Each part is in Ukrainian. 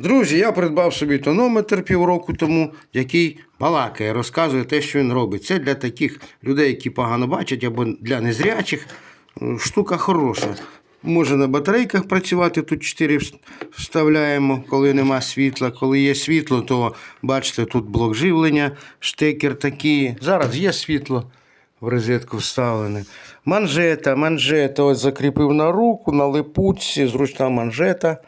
Друзі, я придбав собі тонометр півроку тому, який балакає, розказує те, що він робить. Це для таких людей, які погано бачать, або для незрячих. Е, Штука хороша. Може на батарейках працювати, тут 4 вставляємо, коли нема світла. Коли є світло, то бачите, тут блок живлення, штекер такий. Зараз є світло в розетку вставлене. Манжета, манжета ось закріпив на руку, на липучці, зручна манжета.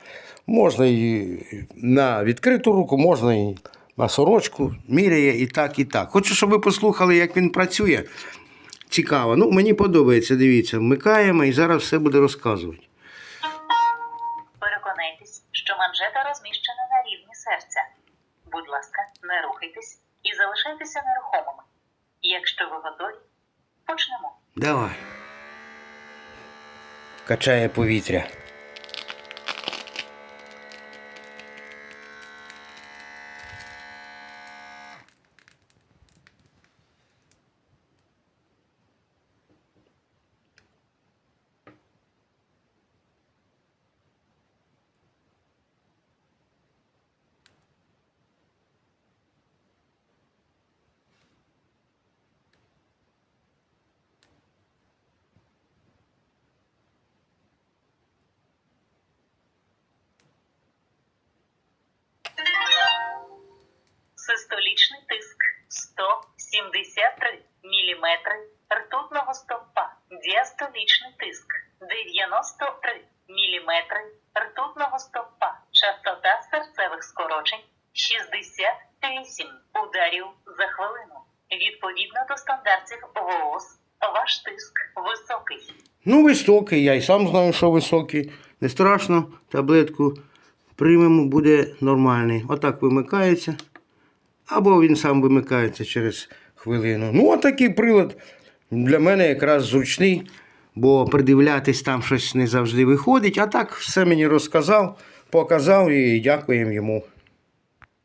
Можна і на відкриту руку, можна і на сорочку, міряє і так, і так. Хочу, щоб ви послухали, як він працює. Цікаво. Ну, мені подобається, дивіться, вмикаємо і зараз все буде розказувати. Переконайтесь, що манжета розміщена на рівні серця. Будь ласка, не рухайтесь і залишайтеся нерухомими. Якщо ви готові, почнемо. Давай. Качає повітря. Систолічний тиск 173 мм ртутного стовпа. Діастолічний тиск 93 мм ртутного стовпа. Частота серцевих скорочень 68 ударів за хвилину. Відповідно до стандартів ВООЗ, ваш тиск високий. Ну, високий, я й сам знаю, що високий. Не страшно, таблетку приймемо, буде нормальний. Отак вимикається. Або він сам вимикається через хвилину. Ну, отакий прилад для мене якраз зручний, бо придивлятись там щось не завжди виходить. А так все мені розказав, показав і дякуємо йому.